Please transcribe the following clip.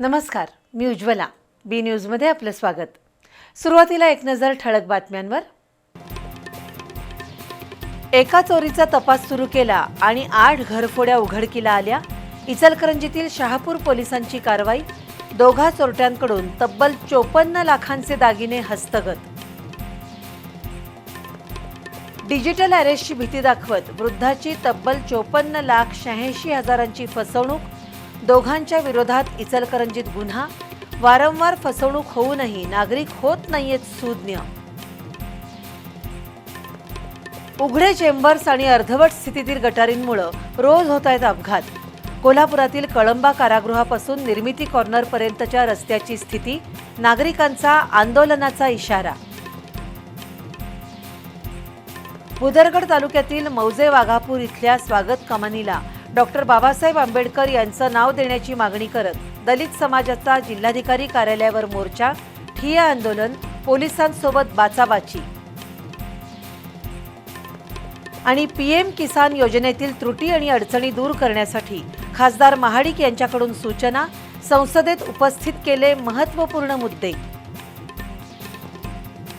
नमस्कार मी उज्ज्वला. बी न्यूजमध्ये आपलं स्वागत. सुरुवातीला एक नजर ठळक बातम्यांवर. एका चोरीचा तपास सुरू केला आणि आठ घरफोड्या उघडकीला आल्या. इचलकरंजीतील शहापूर पोलिसांची कारवाई दोघा चोरट्यांकडून तब्बल चोपन्न लाखांचे दागिने हस्तगत. डिजिटल अरेस्टची भीती दाखवत वृद्धाची तब्बल चोपन्न लाख शहाऐंशी हजारांची फसवणूक दोघांच्या विरोधात इचलकरंजीत गुन्हा वारंवार फसवणूक होऊनही नागरिक होत नाहीयेत सुज्ञ. उघडे चेंबर्स आणि अर्धवट स्थितीतील गटारींमुळे रोज होत आहेत अपघात. कोल्हापुरातील कळंबा कारागृहापासून निर्मिती कॉर्नरपर्यंतच्या रस्त्याची स्थिती नागरिकांचा आंदोलनाचा इशारा. भुदरगड तालुक्यातील मौजे वाघापूर इथल्या स्वागत कमानीला डॉक्टर बाबासाहेब आंबेडकर यांचं नाव देण्याची मागणी करत दलित समाजाचा जिल्हाधिकारी कार्यालयावर मोर्चा ठिया आंदोलन पोलिसांसोबत बाचाबाची. आणि पीएम किसान योजनेतील त्रुटी आणि अडचणी दूर करण्यासाठी खासदार महाडिक यांच्याकडून सूचना संसदेत उपस्थित केले महत्त्वपूर्ण मुद्दे.